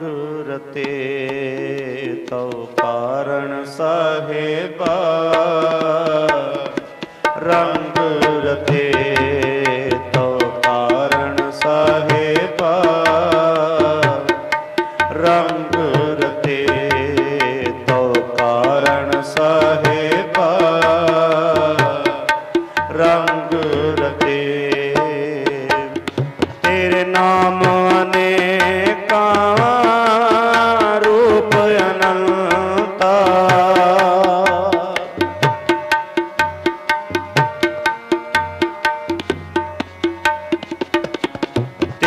ਗੁਰ ਤੇ ਤਉ ਕਾਰਣ ਸਾਹਿਬਾ। ਰੰਗ ਰਤੇ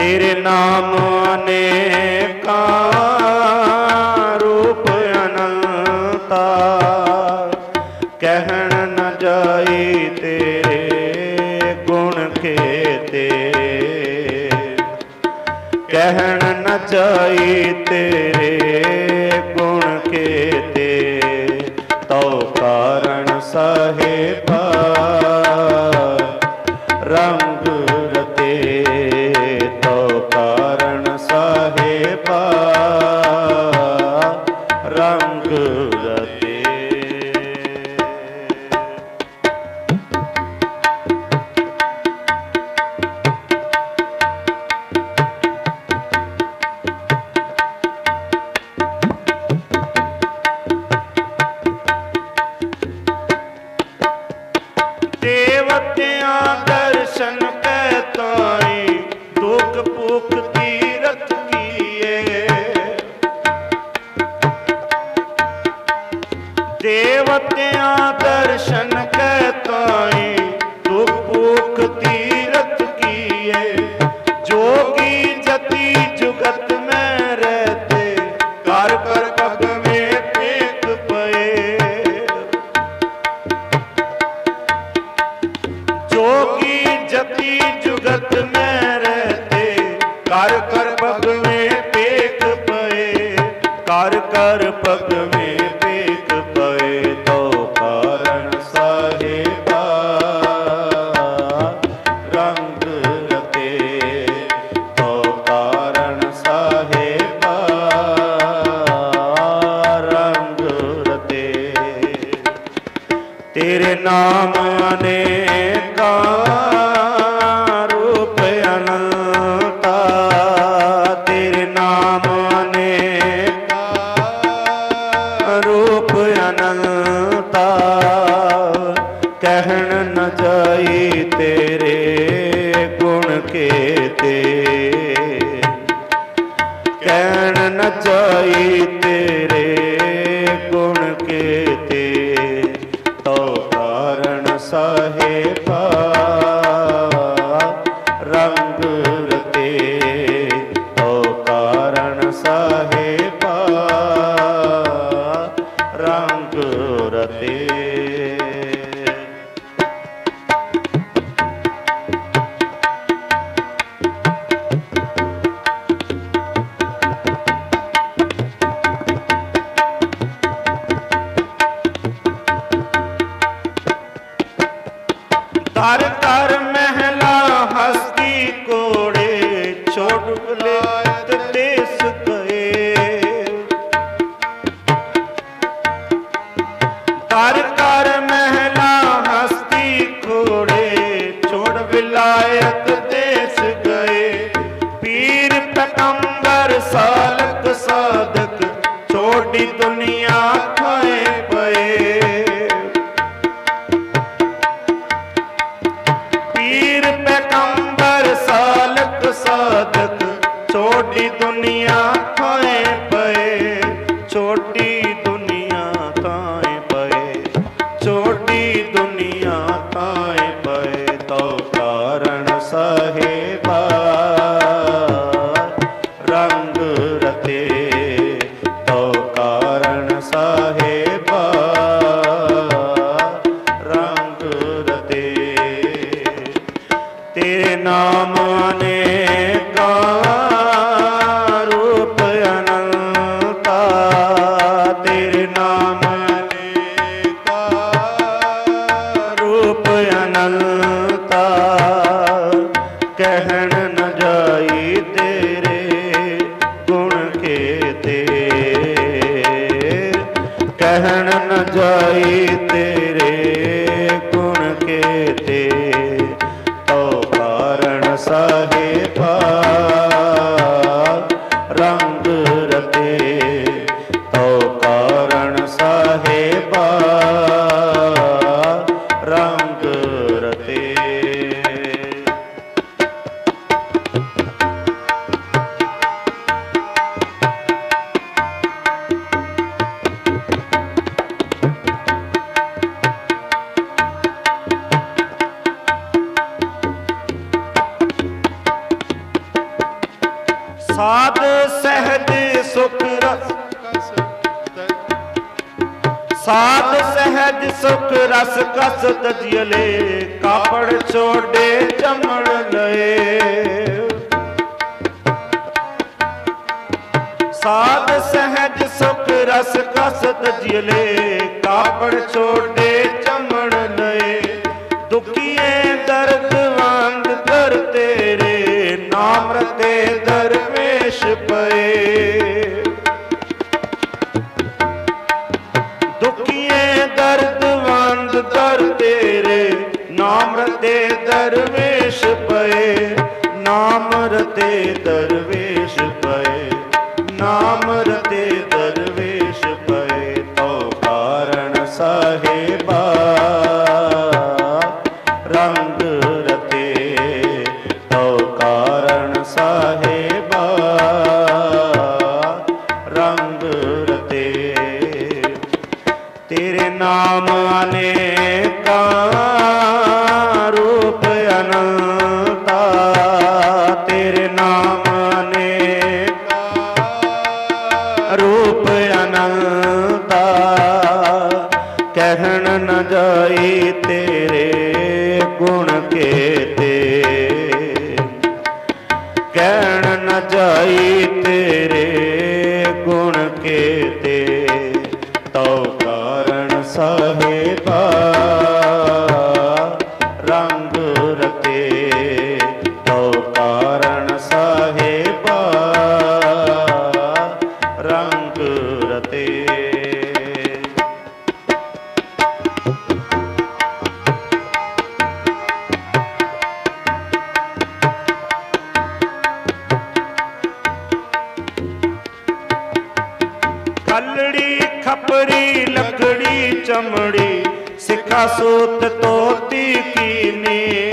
ਤੇਰੇ ਨਾਮ ਅਨੇਕਾਂ ਰੂਪ ਅਨੰਤਾ। ਕਹਿਣ ਨ ਜਾਈ ਤੇਰੇ ਗੁਣ ਖੇਤੇ। ਕਹਿਣ ਨ ਜਾਈ ਤੇਰੇ ਦੇਵਤਿਆਂ ਦਰਸ਼ਨ ਕੈ ਤਾਈ। ਨੈਣ ਨਚਾਈ ਤੇਰੇ ਹਰ ਤਰ ਮਹਿਲਾ ਹਸਤੀ ਕੋੜੇ ਛੋੜ ਬਲੇ ਤੇਸ ਗਏ। ਹਰ ਤਰ ਮਹਿਲਾ ਹਸਤੀ ਕੋੜੇ ਛੋੜ ਵਿਲਾਇਤ ਤੇਰੇ ਨਾਮ ਸਾਧ ਸਹਿਜ ਸੁਖ ਰਸ ਸਾਧ ਸਹਿਜ ਸੁਖ ਰਸ ਕਸ ਤਜਿਲੇ ਕਾਪੜ ਛੋੜੇ ਚਮੜ ਲਏ। ਸਾਧ ਸਹਿਜ ਸੁਖ ਰਸ ਕਸ ਤਜਿਲੇ ਕਾਪੜ ਛੋੜੇ ਚਮਣ ਲਏ। ਦੁਖੀਏ ਦਰਦ ਵਾਂਗ ਦਰ ਤੇਰੇ, ਨਾਮ ਰਤੇ ਦਰ ਦਰਵੇਸ਼ ਪਏ ਨਾਮ ਰਤੇ ਦਰਵੇਸ਼ ਪਏ ਤੋ ਕਾਰਣ ਸਾਹਿਬਾ। ਰੰਗ ਰਤੇ ਤੋ ਕਾਰਣ ਸਾਹਿਬਾ। ਰੰਗ ਰਤੇ ਤੇਰੇ ਨਾਮ ਅਨੇਕਾਂ ਰੂਪ ਅਨੰਤਾ ਕਹਿਣ ਨਾ ਜਾਈ ਤੇਰੇ ਗੁਣ ਕੇ। ਖਪਰੀ ਲੱਕੜੀ ਚਮੜੀ, ਸਿੱਖਾ ਸੂਤ ਤੋਤੀ ਕੀਨੇ।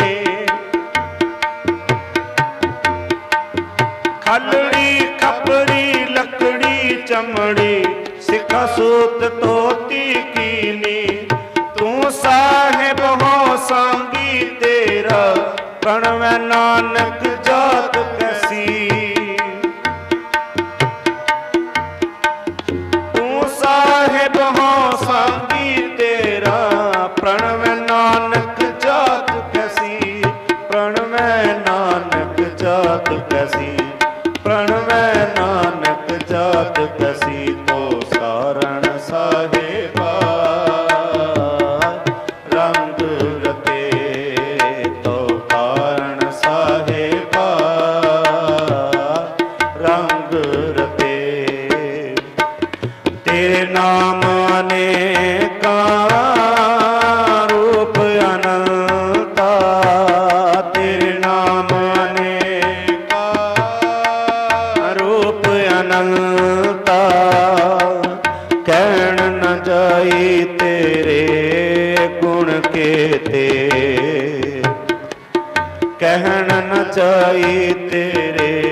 ਖੱਲੜੀ ਖਪਰੀ ਲੱਕੜੀ ਚਮੜੀ, ਸਿੱਖਾ ਸੂਤ ਤੋਤੀ ਕੀਨੀ। ਤੂੰ ਸਾਹਿਬ ਹੋ ਸੰਗੀ ਤੇਰਾ ਪ੍ਰਣਵੈ ਨਾਨਕ ਜਾ ਅਨੰਤਾ ਕਹਿਣ ਨ ਜਾਈ ਤੇਰੇ ਗੁਣ ਕੇਤੇ। ਕਹਿਣ ਨ ਜਾਈ ਤੇਰੇ